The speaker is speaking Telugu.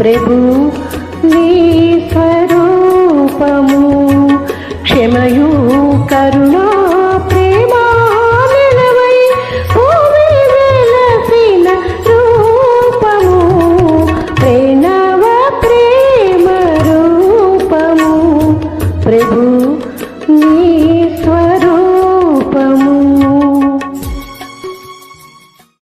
ప్రభు నీ స్వరూపము క్షమయు కరుణా